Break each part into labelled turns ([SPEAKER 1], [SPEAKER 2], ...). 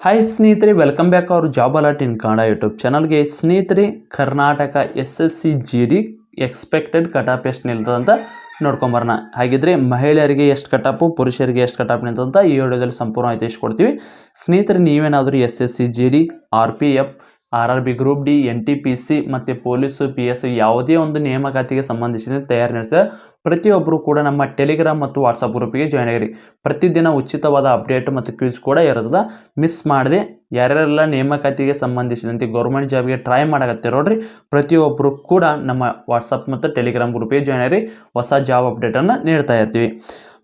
[SPEAKER 1] Hi ಸ್ನೇಹಿತರೆ welcome back ಅವರು job alert in Kannada YouTube ಚಾನಲ್ಗೆ ಸ್ನೇಹಿತರೆ, Karnataka S S C G D expected cutoff ಎಷ್ಟು ನಿಲ್ತದಂತ ನೋಡ್ಕೊಂಬರೋಣ ಹಾಗಿದ್ರೆ ಮಹಿಳೆಯರಿಗೆ ಎಷ್ಟು ಕಟಾಪು ಪುರುಷರಿಗೆ ಎಷ್ಟು ಕಟಾಪ್ ನಿಲ್ತದಂತ ಈ ವಿಡಿಯೋದಲ್ಲಿ ಸಂಪೂರ್ಣ ಮಾಹಿತಿ ಕೊಡ್ತೀವಿ. ಸ್ನೇಹಿತರೆ, ನೀವೇನಾದರೂ S S C G D R P F R R B group D, N T P C ಮತ್ತು ಪೊಲೀಸು, ಪಿ ಎಸ್ ಯಾವುದೇ ಒಂದು ನೇಮಕಾತಿಗೆ ಸಂಬಂಧಿಸಿದಂತೆ ತಯಾರಿ ನಡೆಸಿದ ಪ್ರತಿಯೊಬ್ಬರು ಕೂಡ ನಮ್ಮ ಟೆಲಿಗ್ರಾಮ್ ಮತ್ತು ವಾಟ್ಸಪ್ ಗ್ರೂಪಿಗೆ ಜಾಯ್ನ್ ಆಗಿರಿ. ಪ್ರತಿದಿನ ಉಚಿತವಾದ ಅಪ್ಡೇಟ್ ಮತ್ತು ಕ್ವಿಜ್ ಕೂಡ ಇರ್ತದೆ ಮಿಸ್ ಮಾಡದೆ ಯಾರ್ಯಾರೆಲ್ಲ ನೇಮಕಾತಿಗೆ ಸಂಬಂಧಿಸಿದಂತೆ ಗೌರ್ಮೆಂಟ್ ಜಾಬ್ಗೆ ಟ್ರೈ ಮಾಡಕತ್ತೆ ನೋಡ್ರಿ, ಪ್ರತಿಯೊಬ್ಬರು ಕೂಡ ನಮ್ಮ ವಾಟ್ಸಪ್ ಮತ್ತು ಟೆಲಿಗ್ರಾಮ್ ಗ್ರೂಪಿಗೆ ಜಾಯ್ನ್ ಆಗಿರಿ. ಹೊಸ ಜಾಬ್ ಅಪ್ಡೇಟನ್ನು ನೀಡ್ತಾ ಇರ್ತೀವಿ.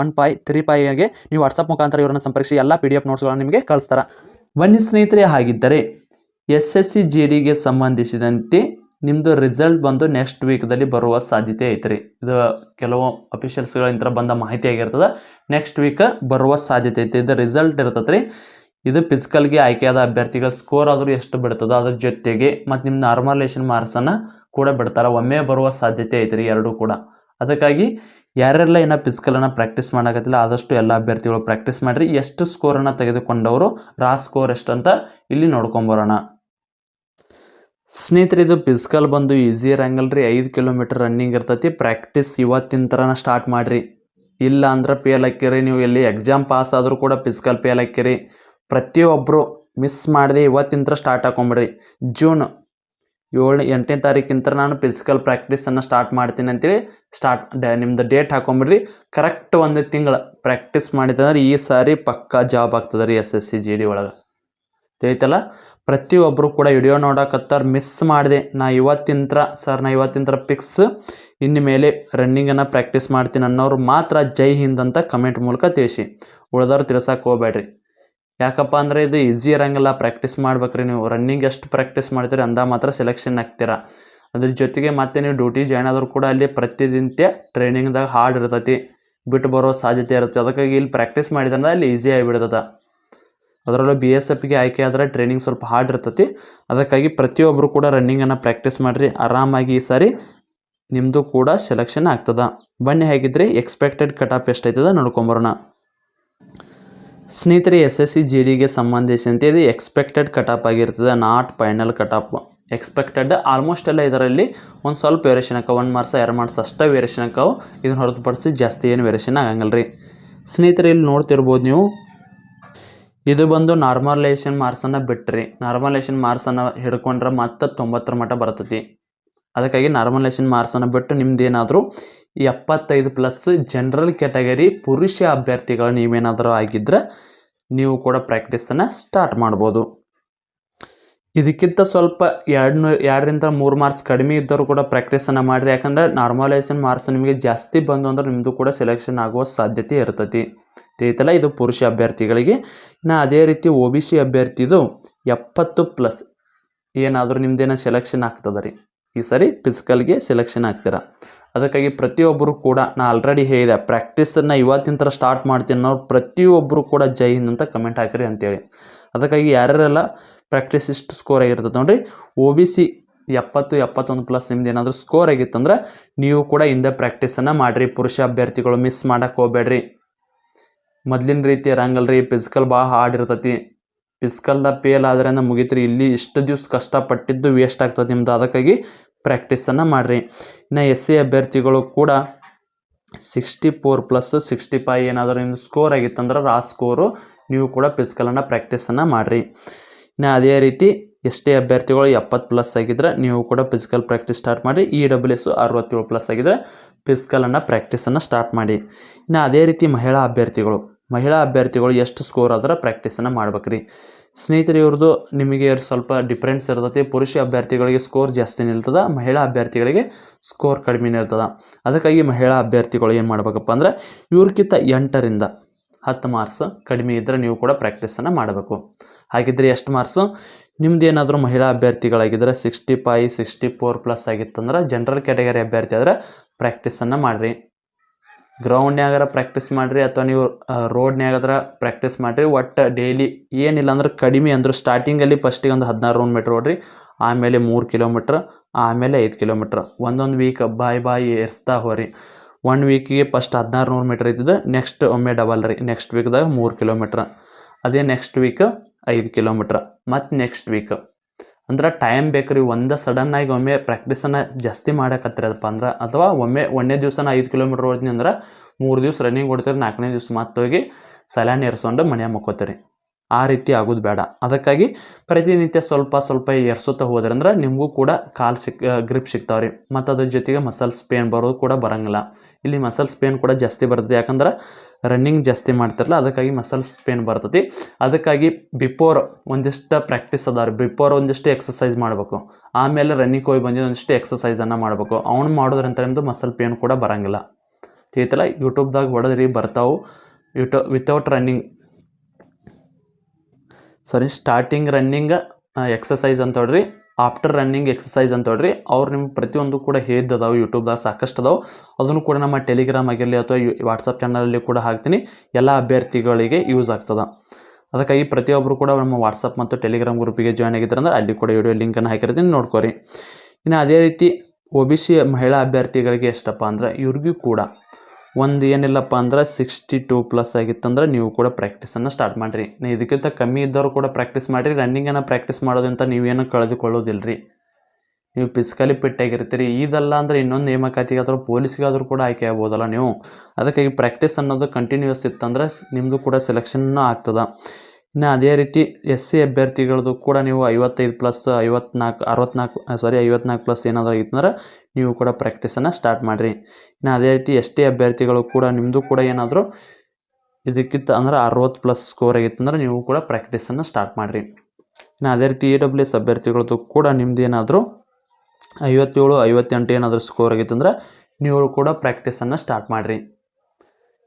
[SPEAKER 1] one five, three ಪಾಯ್ಗೆ ನೀವು ವಾಟ್ಸಪ್ ಮುಖಾಂತರ ಇವರನ್ನು ಸಂಪರ್ಕಿಸಿ, ಎಲ್ಲ ಪಿ ಡಿ ಎಫ್ ನೋಟ್ಸ್ಗಳನ್ನು ನಿಮಗೆ ಕಳಿಸ್ತಾರೆ. ಬನ್ನಿ ಸ್ನೇಹಿತರೆ, ಹಾಗಿದ್ದರೆ ಎಸ್ ಎಸ್ ಸಿ ಜಿ ಡಿಗೆ ಸಂಬಂಧಿಸಿದಂತೆ ನಿಮ್ಮದು ರಿಸಲ್ಟ್ ಬಂದು ನೆಕ್ಸ್ಟ್ ವೀಕ್ದಲ್ಲಿ ಬರುವ ಸಾಧ್ಯತೆ ಐತ್ರಿ. ಇದು ಕೆಲವು ಅಫಿಷಿಯಲ್ಸ್ಗಳಿಂದ ಬಂದ ಮಾಹಿತಿ ಆಗಿರ್ತದೆ. ನೆಕ್ಸ್ಟ್ ವೀಕ್ ಬರುವ ಸಾಧ್ಯತೆ ಐತೆ ಇದು ರಿಸಲ್ಟ್ ಇರ್ತದೆ ರೀ ಇದು ಫಿಸಿಕಲ್ಗೆ ಆಯ್ಕೆಯಾದ ಅಭ್ಯರ್ಥಿಗಳ ಸ್ಕೋರ್ ಆದರೂ ಎಷ್ಟು ಬಿಡ್ತದೆ ಅದ್ರ ಜೊತೆಗೆ ಮತ್ತು ನಿಮ್ಮ ನಾರ್ಮಲೇಷನ್ ಮಾರ್ಕ್ಸನ್ನು ಕೂಡ ಬಿಡ್ತಾರೆ. ಒಮ್ಮೆ ಬರುವ ಸಾಧ್ಯತೆ ಐತೆ ರೀ ಎರಡೂ ಕೂಡ. ಅದಕ್ಕಾಗಿ ಯಾರೆಲ್ಲ ಏನೋ ಫಿಸಿಕಲನ್ನು ಪ್ರಾಕ್ಟೀಸ್ ಮಾಡೋಕತ್ತಿಲ್ಲ, ಆದಷ್ಟು ಎಲ್ಲ ಅಭ್ಯರ್ಥಿಗಳು ಪ್ರಾಕ್ಟೀಸ್ ಮಾಡಿರಿ. ಎಷ್ಟು ಸ್ಕೋರನ್ನು ತೆಗೆದುಕೊಂಡವರು ರಾ ಸ್ಕೋರ್ ಎಷ್ಟು ಅಂತ ಇಲ್ಲಿ ನೋಡ್ಕೊಂಬರೋಣ ಸ್ನೇಹಿತರೆ, ಇದು ಫಿಸಿಕಲ್ ಬಂದು ಈಸಿ ಇರಂಗಿಲ್ಲ ರೀ. ಐದು ಕಿಲೋಮೀಟರ್ ರನ್ನಿಂಗ್ ಇರ್ತೈತಿ. ಪ್ರಾಕ್ಟೀಸ್ ಇವತ್ತಿನ ಥರನ ಸ್ಟಾರ್ಟ್ ಮಾಡಿರಿ. ಇಲ್ಲ ಅಂದ್ರೆ ಪೇಲ್ ಹಾಕಿರಿ ನೀವು ಎಲ್ಲಿ ಎಕ್ಸಾಮ್ ಪಾಸ್ ಆದರೂ ಕೂಡ ಫಿಸಿಕಲ್ ಪೇಲ್ ಹಾಕಿರಿ ಪ್ರತಿಯೊಬ್ಬರು ಮಿಸ್ ಮಾಡಿದೆ ಇವತ್ತಿನ ಥರ ಸ್ಟಾರ್ಟ್ ಹಾಕೊಂಬಿಡ್ರಿ. ಜೂನ್ ಏಳು ಎಂಟನೇ ತಾರೀಕಿಂತ ನಾನು ಫಿಸಿಕಲ್ ಪ್ರಾಕ್ಟೀಸನ್ನು ಸ್ಟಾರ್ಟ್ ಮಾಡ್ತೀನಿ ಅಂತೇಳಿ ಸ್ಟಾರ್ಟ್ ಡ, ನಿಮ್ದು ಡೇಟ್ ಹಾಕೊಂಬಿಡ್ರಿ. ಕರೆಕ್ಟ್ ಒಂದು ತಿಂಗಳು ಪ್ರಾಕ್ಟೀಸ್ ಮಾಡಿದಂದ್ರೆ ಈ ಸಾರಿ ಪಕ್ಕಾ ಜಾಬ್ ಆಗ್ತದೆ ರೀ S S C G D ಒಳಗೆ. ತಿಳಿತಲ್ಲ? ಪ್ರತಿಯೊಬ್ಬರು ಕೂಡ ವಿಡಿಯೋ ನೋಡಕತ್ತಾರ ಮಿಸ್ ಮಾಡಿದೆ. ನಾ ಇವತ್ತಿಂತ್ರ ಸರ್ ನಾ ಇವತ್ತಿಂತ್ರ ಫಿಕ್ಸ್ ಇನ್ನು ಮೇಲೆ ರನ್ನಿಂಗನ್ನು ಪ್ರಾಕ್ಟೀಸ್ ಮಾಡ್ತೀನಿ ಅನ್ನೋರು ಮಾತ್ರ ಜೈ ಹಿಂದ್ ಅಂತ ಕಮೆಂಟ್ ಮೂಲಕ ತಿಳಿಸಿ. ಉಳ್ದವ್ರು ತಿಳ್ಸಕ್ಕೆ ಹೋಗ್ಬೇಡ್ರಿ. ಯಾಕಪ್ಪ ಅಂದರೆ ಇದು ಈಸಿ ಇರೋಂಗಿಲ್ಲ. ಪ್ರಾಕ್ಟೀಸ್ ಮಾಡ್ಬೇಕ್ರಿ ನೀವು. ರನ್ನಿಂಗ್ ಎಷ್ಟು ಪ್ರಾಕ್ಟೀಸ್ ಮಾಡ್ತೀರಿ ಅಂದ ಮಾತ್ರ ಸೆಲೆಕ್ಷನ್ ಆಗ್ತೀರಾ ಅದ್ರ ಜೊತೆಗೆ ಮತ್ತೆ ನೀವು ಡ್ಯೂಟಿ ಜಾಯ್ನ್ ಆದರೂ ಕೂಡ ಅಲ್ಲಿ ಪ್ರತಿನಿತ್ಯ ಟ್ರೈನಿಂಗ್ದಾಗ ಹಾರ್ಡ್ ಇರ್ತೈತಿ. ಬಿಟ್ಟು ಬರೋ ಸಾಧ್ಯತೆ ಇರುತ್ತೆ. ಅದಕ್ಕಾಗಿ ಇಲ್ಲಿ ಪ್ರಾಕ್ಟೀಸ್ ಮಾಡಿದ್ರೆ ಅಲ್ಲಿ ಈಸಿ ಆಗಿಬಿಡ್ತದೆ. ಅದರಲ್ಲೂ ಬಿ ಎಸ್ ಎಫ್ಗೆ ಆಯ್ಕೆ ಆದರೆ ಟ್ರೈನಿಂಗ್ ಸ್ವಲ್ಪ ಹಾರ್ಡ್ ಇರ್ತೈತಿ. ಅದಕ್ಕಾಗಿ ಪ್ರತಿಯೊಬ್ಬರು ಕೂಡ ರನ್ನಿಂಗನ್ನು ಪ್ರಾಕ್ಟೀಸ್ ಮಾಡಿರಿ. ಆರಾಮಾಗಿ ಈ ಸಾರಿ ನಿಮ್ಮದು ಕೂಡ ಸೆಲೆಕ್ಷನ್ ಆಗ್ತದ. ಬನ್ನಿ ಹೇಗಿದ್ರಿ? ಎಕ್ಸ್ಪೆಕ್ಟೆಡ್ ಕಟ್ ಆಫ್ ಎಷ್ಟೈತದ ನೋಡ್ಕೊಂಬರೋಣ ಸ್ನೇಹಿತರೆ, ಎಸ್ ಎಸ್ ಸಿ ಜಿ ಡಿಗೆ ಸಂಬಂಧಿಸಿದಂತೆ ಇದು ಎಕ್ಸ್ಪೆಕ್ಟೆಡ್ ಕಟಾಪ್ ಆಗಿರ್ತದೆ not final cutoff expected almost ಎಲ್ಲ ಇದರಲ್ಲಿ ಒಂದು ಸ್ವಲ್ಪ ವೇರಿಯೇಷನ್ ಆಕಾವ ಒಂದು ಮಾರ್ಕ್ಸ್, ಎರಡು ಮಾರ್ಕ್ಸ್ ಅಷ್ಟೇ ವೇರಿಯೇಷನ್ ಆಕಾವು ಇದನ್ನು ಹೊರತುಪಡಿಸಿ ಜಾಸ್ತಿ ಏನು ವೇರಿಯೇಷನ್ ಆಗಂಗಲ್ಲ ರೀ. ಸ್ನೇಹಿತರೆ, ಇಲ್ಲಿ ನೋಡ್ತಿರ್ಬೋದು ನೀವು, ಇದು ಬಂದು ನಾರ್ಮಲೈಸೇಷನ್ ಮಾರ್ಕ್ಸನ್ನು ಬಿಟ್ರಿ. ನಾರ್ಮಲೈಸೇಷನ್ ಮಾರ್ಸನ್ನು ಹಿಡ್ಕೊಂಡ್ರೆ ಮತ್ತೆ ತೊಂಬತ್ತರ ಮಟ್ಟ ಬರ್ತೈತಿ. ಅದಕ್ಕಾಗಿ ನಾರ್ಮಲೈಸೇಷನ್ ಮಾರ್ಕ್ಸನ್ನು ಬಿಟ್ಟು ನಿಮ್ದು ಏನಾದರೂ ಎಪ್ಪತ್ತೈದು ಪ್ಲಸ್ ಜನರಲ್ ಕ್ಯಾಟಗರಿ ಪುರುಷ ಅಭ್ಯರ್ಥಿಗಳು ನೀವೇನಾದರೂ ಆಗಿದ್ದರೆ ನೀವು ಕೂಡ ಪ್ರಾಕ್ಟೀಸನ್ನು ಸ್ಟಾರ್ಟ್ ಮಾಡ್ಬೋದು. ಇದಕ್ಕಿಂತ ಸ್ವಲ್ಪ ಎರಡು ಎರಡರಿಂದ ಮೂರು ಮಾರ್ಕ್ಸ್ ಕಡಿಮೆ ಇದ್ದರೂ ಕೂಡ ಪ್ರಾಕ್ಟೀಸನ್ನು ಮಾಡಿರಿ. ಯಾಕಂದರೆ ನಾರ್ಮಲೈಸೇಷನ್ ಮಾರ್ಕ್ಸ್ ನಿಮಗೆ ಜಾಸ್ತಿ ಬಂದು ಅಂದರೆ ನಿಮ್ಮದು ಕೂಡ ಸೆಲೆಕ್ಷನ್ ಆಗುವ ಸಾಧ್ಯತೆ ಇರ್ತೈತಿ. ತಿಳಿತಲ್ಲ, ಇದು ಪುರುಷ ಅಭ್ಯರ್ಥಿಗಳಿಗೆ. ಇನ್ನು ಅದೇ ರೀತಿ ಒ ಬಿ ಸಿ ಅಭ್ಯರ್ಥಿದು ಎಪ್ಪತ್ತು ಪ್ಲಸ್ ಏನಾದರೂ ನಿಮ್ದೇನೋ ಸೆಲೆಕ್ಷನ್ ಆಗ್ತದೆ ರೀ? ಈ ಸರಿ ಫಿಸಿಕಲ್ಗೆ ಸೆಲೆಕ್ಷನ್ ಆಗ್ತೀರಾ? ಅದಕ್ಕಾಗಿ ಪ್ರತಿಯೊಬ್ಬರು ಕೂಡ ನಾನು ಆಲ್ರೆಡಿ ಹೇಳಿದೆ ಪ್ರಾಕ್ಟೀಸನ್ನು ಇವತ್ತಿನ ಥರ ಸ್ಟಾರ್ಟ್ ಮಾಡ್ತೀನಿ ಅನ್ನೋರು ಪ್ರತಿಯೊಬ್ಬರು ಕೂಡ ಜೈ ಹಿಂದ್ ಅಂತ ಕಮೆಂಟ್ ಹಾಕಿರಿ ಅಂತೇಳಿ. ಅದಕ್ಕಾಗಿ ಯಾರ್ಯಾರೆಲ್ಲ ಪ್ರಾಕ್ಟೀಸ್ ಇಷ್ಟು ಸ್ಕೋರ್ ಆಗಿರ್ತದೆ ನೋಡಿರಿ ಓ ಬಿ ಸಿ ಎಪ್ಪತ್ತು, ಎಪ್ಪತ್ತೊಂದು ಪ್ಲಸ್ ನಿಮ್ದು ಏನಾದರೂ ಸ್ಕೋರ್ ಆಗಿತ್ತಂದ್ರೆ ನೀವು ಕೂಡ ಹಿಂದೆ ಪ್ರಾಕ್ಟೀಸನ್ನು ಮಾಡಿರಿ, ಪುರುಷ ಅಭ್ಯರ್ಥಿಗಳು ಮಿಸ್ ಮಾಡೋಕ್ಕೆ ಹೋಗ್ಬೇಡ್ರಿ. ಮೊದಲಿನ ರೀತಿ ಇರಂಗಲ್ಲ ರೀ ಫಿಸಿಕಲ್ ಭಾಳ ಹಾರ್ಡ್ ಇರ್ತೈತಿ ಫಿಸಿಕಲ್ದಾಗ ಫೇಲ್ ಆದ್ರೆ ಮುಗಿತ್ರಿ, ಇಲ್ಲಿ ಇಷ್ಟು ದಿವ್ಸ ಕಷ್ಟಪಟ್ಟಿದ್ದು ವೇಸ್ಟ್ ಆಗ್ತದೆ ನಿಮ್ದು. ಅದಕ್ಕಾಗಿ ಪ್ರಾಕ್ಟೀಸನ್ನು ಮಾಡಿರಿ. ಇನ್ನು ಎಸ್ ಸಿ ಅಭ್ಯರ್ಥಿಗಳು ಕೂಡ sixty four plus sixty five ಏನಾದರೂ ನಿಮ್ಮ ಸ್ಕೋರ್ ಆಗಿತ್ತಂದ್ರೆ ಆ ಸ್ಕೋರು ನೀವು ಕೂಡ ಫಿಸಿಕಲನ್ನು ಪ್ರ್ಯಾಕ್ಟೀಸನ್ನು ಮಾಡಿರಿ. ಇನ್ನು ಅದೇ ರೀತಿ ಎಷ್ಟೇ ಅಭ್ಯರ್ಥಿಗಳು ಎಪ್ಪತ್ತು ಪ್ಲಸ್ ಆಗಿದ್ರೆ ನೀವು ಕೂಡ ಫಿಸಿಕಲ್ ಪ್ರಾಕ್ಟೀಸ್ ಸ್ಟಾರ್ಟ್ ಮಾಡಿ ಇ ಡಬ್ಲ್ಯೂ ಎಸ್ ಅರವತ್ತೇಳು ಪ್ಲಸ್ ಆಗಿದ್ರೆ ಫಿಸಿಕಲನ್ನು ಪ್ರ್ಯಾಕ್ಟೀಸನ್ನು ಸ್ಟಾರ್ಟ್ ಮಾಡಿ. ಇನ್ನು ಅದೇ ರೀತಿ ಮಹಿಳಾ ಅಭ್ಯರ್ಥಿಗಳು. ಮಹಿಳಾ ಅಭ್ಯರ್ಥಿಗಳು ಎಷ್ಟು ಸ್ಕೋರ್ ಆದ್ರೆ ಪ್ರಾಕ್ಟೀಸನ್ನು ಮಾಡ್ಬೇಕ್ರಿ. ಸ್ನೇಹಿತರೆ ಇವ್ರದ್ದು ನಿಮಗೆ ಸ್ವಲ್ಪ ಡಿಫ್ರೆನ್ಸ್ ಇರ್ತೈತಿ ಪುರುಷ ಅಭ್ಯರ್ಥಿಗಳಿಗೆ ಸ್ಕೋರ್ ಜಾಸ್ತಿ ನಿಲ್ತದ, ಮಹಿಳಾ ಅಭ್ಯರ್ಥಿಗಳಿಗೆ ಸ್ಕೋರ್ ಕಡಿಮೆ ನಿಲ್ತದ. ಅದಕ್ಕಾಗಿ ಮಹಿಳಾ ಅಭ್ಯರ್ಥಿಗಳು ಏನು ಮಾಡ್ಬೇಕಪ್ಪ ಅಂದ್ರೆ ಇವ್ರಕ್ಕಿಂತ ಎಂಟರಿಂದ ಹತ್ತು ಮಾರ್ಕ್ಸ್ ಕಡಿಮೆ ಇದ್ದರೆ ನೀವು ಕೂಡ ಪ್ರಾಕ್ಟೀಸನ್ನು ಮಾಡಬೇಕು. ಹಾಗಿದ್ರೆ ಎಷ್ಟು ಮಾರ್ಕ್ಸು ನಿಮ್ದು ಏನಾದರೂ ಮಹಿಳಾ ಅಭ್ಯರ್ಥಿಗಳಾಗಿದ್ದರೆ sixty five sixty four plus ಆಗಿತ್ತಂದ್ರೆ general category ಅಭ್ಯರ್ಥಿ ಆದರೆ ಪ್ರಾಕ್ಟೀಸನ್ನು ಮಾಡಿರಿ. ಗ್ರೌಂಡ್ನ್ಯಾಗಾರ ಪ್ರಾಕ್ಟೀಸ್ ಮಾಡಿರಿ ಅಥವಾ ನೀವು ರೋಡ್ನ್ಯಾಗಾದ್ರ ಪ್ರಾಕ್ಟೀಸ್ ಮಾಡಿರಿ. ಒಟ್ಟು ಡೈಲಿ ಏನಿಲ್ಲ ಅಂದ್ರೆ ಕಡಿಮೆ ಅಂದ್ರೆ ಸ್ಟಾರ್ಟಿಂಗಲ್ಲಿ ಫಸ್ಟಿಗೆ ಒಂದು ಹದಿನಾರು ರೌಂಡ್ ಮೀಟ್ರ್ ಓಡ್ರಿ. ಆಮೇಲೆ ಮೂರು ಕಿಲೋಮೀಟ್ರ್ ಆಮೇಲೆ ಐದು ಕಿಲೋಮೀಟ್ರ್ ಒಂದೊಂದು ವೀಕ್ ಬಾಯ್ ಬಾಯ್ ಏರ್ಸ್ತಾ ಹೋರಿ. ಒನ್ ವೀಕಿಗೆ ಫಸ್ಟ್ ಹದಿನಾರು ನೂರು ಮೀಟ್ರ್ ಇದ್ದಿದ್ದು ನೆಕ್ಸ್ಟ್ ಒಮ್ಮೆ ಡಬಲ್ ರೀ. ನೆಕ್ಸ್ಟ್ ವೀಕ್ದಾಗ ಮೂರು ಕಿಲೋಮೀಟ್ರ್ ಅದೇ ನೆಕ್ಸ್ಟ್ ವೀಕ್ ಐದು ಕಿಲೋಮೀಟ್ರ್ ಮತ್ತು ನೆಕ್ಸ್ಟ್ ವೀಕ್ ಅಂದ್ರೆ ಟೈಮ್ ಬೇಕು ರೀ ಒಂದು ಸಡನ್ನಾಗಿ ಒಮ್ಮೆ ಪ್ರಾಕ್ಟೀಸನ್ನು ಜಾಸ್ತಿ ಮಾಡಕತ್ತಿರದಪ್ಪ ಅಂದ್ರೆ, ಅಥವಾ ಒಮ್ಮೆ ಒಂದನೇ ದಿವಸನ ಐದು ಕಿಲೋಮೀಟ್ರ್ ಓಡ್ತೀನಿ ಅಂದ್ರೆ ಮೂರು ದಿವಸ ರನ್ನಿಂಗ್ ಓಡ್ತೀರಿ ನಾಲ್ಕನೇ ದಿವಸ ಮತ್ತೋಗಿ ಹೋಗಿ ಸಲ್ಯಾನ್ ಏರ್ಸ್ಕೊಂಡು ಮನೆ ಮಕ್ಕೋತೀರಿ. ಆ ರೀತಿ ಆಗೋದು ಬೇಡ. ಅದಕ್ಕಾಗಿ ಪ್ರತಿನಿತ್ಯ ಸ್ವಲ್ಪ ಸ್ವಲ್ಪ ಎರ್ಸುತ್ತಾ ಹೋದ್ರೆ ಅಂದ್ರೆ ನಿಮಗೂ ಕೂಡ ಕಾಲು ಸಿಕ್ ಗ್ರಿಪ್ ಸಿಗ್ತಾವೆ ರೀ ಮತ್ತು ಅದ್ರ ಜೊತೆಗೆ ಮಸಲ್ಸ್ ಪೇನ್ ಬರೋದು ಕೂಡ ಬರಂಗಿಲ್ಲ. ಇಲ್ಲಿ ಮಸಲ್ಸ್ ಪೇನ್ ಕೂಡ ಜಾಸ್ತಿ ಬರ್ತದೆ. ಯಾಕಂದ್ರೆ ರನ್ನಿಂಗ್ ಜಾಸ್ತಿ ಮಾಡ್ತಿರಲ್ಲ ಅದಕ್ಕಾಗಿ ಮಸಲ್ಸ್ ಪೇನ್ ಬರ್ತತಿ. ಅದಕ್ಕಾಗಿ ಬಿಫೋರ್ ಒಂದಿಷ್ಟು ಪ್ರಾಕ್ಟೀಸ್ ರೀ ಬಿಫೋರ್ ಒಂದಿಷ್ಟು ಎಕ್ಸಸೈಸ್ ಮಾಡಬೇಕು. ಆಮೇಲೆ ರನ್ನಿಂಗ್ ಹೋಗಿ ಬಂದಿದ್ದು ಒಂದಿಷ್ಟು ಎಕ್ಸಸೈಸನ್ನು ಮಾಡಬೇಕು. ಅವ್ನು ಮಾಡೋದ್ರಂತ ನಿಮ್ಮದು ಮಸಲ್ ಪೇನ್ ಕೂಡ ಬರಂಗಿಲ್ಲ. ತಿಳಿತಲ್ಲ? ಯೂಟ್ಯೂಬ್ದಾಗ ಹೊಡೆದ್ರಿ, ಬರ್ತಾವೆ. ಯೂಟ್ಯೂ without running sorry starting running exercise ಅಂತ ಹೇಳ್ರಿ. ಆಫ್ಟರ್ ರನ್ನಿಂಗ್ ಎಕ್ಸಸೈಸ್ ಅಂತ ಹೇಳ್ರಿ. ಅವ್ರು ನಿಮ್ಗೆ ಪ್ರತಿಯೊಂದು ಕೂಡ ಹೇಳಿದ್ದದಾವೆ ಯೂಟ್ಯೂಬ್ದಾಗ ಸಾಕಷ್ಟು ಅದಾವೆ. ಅದನ್ನು ಕೂಡ ನಮ್ಮ ಟೆಲಿಗ್ರಾಮ್ ಆಗಿರಲಿ ಅಥವಾ ವಾಟ್ಸಪ್ ಚಾನಲಲ್ಲಿ ಕೂಡ ಹಾಕ್ತೀನಿ. ಎಲ್ಲ ಅಭ್ಯರ್ಥಿಗಳಿಗೆ ಯೂಸ್ ಆಗ್ತದೆ. ಅದಕ್ಕಾಗಿ ಪ್ರತಿಯೊಬ್ಬರು ಕೂಡ ನಮ್ಮ ವಾಟ್ಸಪ್ ಮತ್ತು ಟೆಲಿಗ್ರಾಮ್ ಗ್ರೂಪಿಗೆ ಜಾಯ್ನ್ ಆಗಿದ್ದಾರೆ ಅಂದರೆ ಅಲ್ಲಿ ಕೂಡ ವಿಡಿಯೋ ಲಿಂಕನ್ನು ಹಾಕಿರ್ತೀನಿ, ನೋಡ್ಕೊರಿ. ಇನ್ನು ಅದೇ ರೀತಿ ಒ ಮಹಿಳಾ ಅಭ್ಯರ್ಥಿಗಳಿಗೆ ಎಷ್ಟಪ್ಪ ಅಂದ್ರೆ ಇವ್ರಿಗೂ ಕೂಡ ಒಂದು ಏನಿಲ್ಲಪ್ಪ ಅಂದ್ರೆ ಸಿಕ್ಸ್ಟಿ ಟೂ ಪ್ಲಸ್ ಆಗಿತ್ತಂದ್ರೆ ನೀವು ಕೂಡ ಪ್ರಾಕ್ಟೀಸನ್ನು ಸ್ಟಾರ್ಟ್ ಮಾಡಿರಿ. ಇದಕ್ಕಿಂತ ಕಮ್ಮಿ ಇದ್ದವರು ಕೂಡ ಪ್ರಾಕ್ಟೀಸ್ ಮಾಡಿರಿ. ರನ್ನಿಂಗನ್ನು ಪ್ರಾಕ್ಟೀಸ್ ಮಾಡೋದಂತ ನೀವೇನು ಕಳೆದುಕೊಳ್ಳೋದಿಲ್ಲ ರೀ ನೀವು ಫಿಸಿಕಲಿ ಆಗಿರ್ತೀರಿ. ಇದಲ್ಲ ಅಂದರೆ ಇನ್ನೊಂದು ನೇಮಕಾತಿಗೆ ಅಥವಾ ಪೊಲೀಸ್ಗಾದರೂ ಕೂಡ ಆಯ್ಕೆ ಆಗ್ಬೋದಲ್ಲ ನೀವು. ಅದಕ್ಕಾಗಿ ಪ್ರಾಕ್ಟೀಸ್ ಅನ್ನೋದು ಕಂಟಿನ್ಯೂಸ್ ಇತ್ತಂದ್ರೆ ನಿಮ್ಮದು ಕೂಡ ಸೆಲೆಕ್ಷನ್ನು ಆಗ್ತದೆ. ಇನ್ನು ಅದೇ ರೀತಿ ಎಸ್ ಸಿ ಅಭ್ಯರ್ಥಿಗಳದ್ದು ಕೂಡ ನೀವು ಐವತ್ತೈದು ಪ್ಲಸ್ ಐವತ್ನಾಲ್ಕು ಅರವತ್ನಾಲ್ಕು ಸಾರಿ ಐವತ್ನಾಲ್ಕು ಪ್ಲಸ್ ಏನಾದರೂ ಆಗಿತ್ತಂದ್ರೆ ನೀವು ಕೂಡ ಪ್ರ್ಯಾಕ್ಟೀಸನ್ನು ಸ್ಟಾರ್ಟ್ ಮಾಡಿರಿ. ಇನ್ನು ಅದೇ ರೀತಿ ಎಸ್ ಟಿ ಅಭ್ಯರ್ಥಿಗಳು ಕೂಡ ನಿಮ್ಮದು ಕೂಡ ಏನಾದರೂ ಇದಕ್ಕಿಂತ ಅಂದ್ರೆ ಅರವತ್ತು ಪ್ಲಸ್ ಸ್ಕೋರ್ ಆಗಿತ್ತು ಅಂದರೆ ನೀವು ಕೂಡ ಪ್ರ್ಯಾಕ್ಟೀಸನ್ನು ಸ್ಟಾರ್ಟ್ ಮಾಡಿರಿ. ಇನ್ನು ಅದೇ ರೀತಿ ಇ ಡಬ್ಲ್ಯೂ ಎಸ್ ಅಭ್ಯರ್ಥಿಗಳದ್ದು ಕೂಡ ನಿಮ್ದು ಏನಾದರೂ ಐವತ್ತೇಳು, ಐವತ್ತೆಂಟು ಏನಾದರೂ ಸ್ಕೋರ್ ಆಗಿತ್ತು ಅಂದರೆ ನೀವು ಕೂಡ ಪ್ರ್ಯಾಕ್ಟೀಸನ್ನು ಸ್ಟಾರ್ಟ್ ಮಾಡಿರಿ.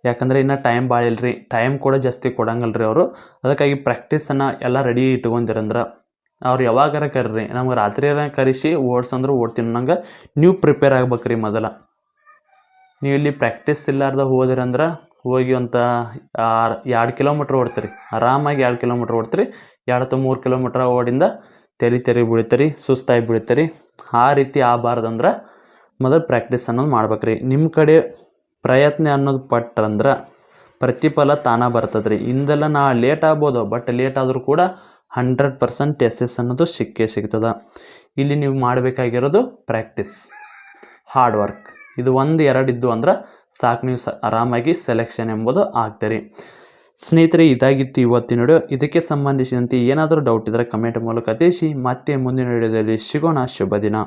[SPEAKER 1] ಯಾಕಂದರೆ ಇನ್ನು ಟೈಮ್ ಭಾಳ ಇಲ್ಲರಿ ಟೈಮ್ ಕೂಡ ಜಾಸ್ತಿ ಕೊಡಂಗಿಲ್ಲ ರೀ ಅವರು. ಅದಕ್ಕಾಗಿ ಪ್ರ್ಯಾಕ್ಟೀಸನ್ನು ಎಲ್ಲ ರೆಡಿ ಇಟ್ಕೊಂಡಿರಂದ್ರೆ. ಅವ್ರು ಯಾವಾಗಾರ ಕರ್ರಿ, ನಮ್ಗೆ ರಾತ್ರಿಯಾರ ಕರೆಸಿ ಓಡ್ಸಂದ್ರೆ ಓಡ್ತೀನಿ ನಂಗೆ ನೀವು ಪ್ರಿಪೇರ್ ಆಗ್ಬೇಕ್ರಿ ಮೊದಲ. ನೀವು ಇಲ್ಲಿ ಪ್ರಾಕ್ಟೀಸ್ ಇಲ್ಲಾರ್ದ ಅಂದ್ರೆ ಹೋಗಿ ಅಂತ ಎರಡು ಕಿಲೋಮೀಟ್ರ್ ಓಡ್ತೀರಿ. ಆರಾಮಾಗಿ ಎರಡು ಕಿಲೋಮೀಟ್ರ್ ಓಡ್ತೀರಿ. ಎರಡು ಅಥವಾ ಮೂರು ಕಿಲೋಮೀಟ್ರ್ ಓಡಿಂದ ತೆರಿ ತೆರಿ ಬೀಳ್ತೀರಿ, ಸುಸ್ತಾಗಿ ಬೀಳ್ತೀರಿ. ಆ ರೀತಿ ಆಗಬಾರ್ದಂದ್ರೆ ಮೊದಲು ಪ್ರಾಕ್ಟೀಸ್ ಅನ್ನೋದು ಮಾಡ್ಬೇಕ್ರಿ. ನಿಮ್ಮ ಕಡೆ ಪ್ರಯತ್ನ ಅನ್ನೋದು ಪಟ್ರಂದ್ರೆ ಪ್ರತಿಫಲ ತಾನ ಬರ್ತದೆ ರೀ ಇಂದೆಲ್ಲ ನಾ ಲೇಟ್ ಆಗ್ಬೋದು ಬಟ್ ಲೇಟ್ ಆದರೂ ಕೂಡ ಹಂಡ್ರೆಡ್ ಪರ್ಸೆಂಟ್ ಎಸ್ ಎಸ್ ಅನ್ನೋದು ಸಿಕ್ಕೇ ಸಿಗ್ತದೆ. ಇಲ್ಲಿ ನೀವು ಮಾಡಬೇಕಾಗಿರೋದು ಪ್ರಾಕ್ಟೀಸ್, ಹಾರ್ಡ್ ವರ್ಕ್. ಇದು ಒಂದು ಎರಡು ಇದ್ದು ಅಂದ್ರೆ ಸಾಕು ನೀವು ಸ ಆರಾಮಾಗಿ ಸೆಲೆಕ್ಷನ್ ಎಂಬುದು ಆಗ್ತೀರಿ. ಸ್ನೇಹಿತರೆ, ಇದಾಗಿತ್ತು ಇವತ್ತಿನ ವಿಡಿಯೋ. ಇದಕ್ಕೆ ಸಂಬಂಧಿಸಿದಂತೆ ಏನಾದರೂ ಡೌಟ್ ಇದ್ದರೆ ಕಮೆಂಟ್ ಮೂಲಕ ತಿಳಿಸಿ. ಮತ್ತೆ ಮುಂದಿನ ವಿಡಿಯೋದಲ್ಲಿ ಸಿಗೋಣ. ಶುಭ ದಿನ.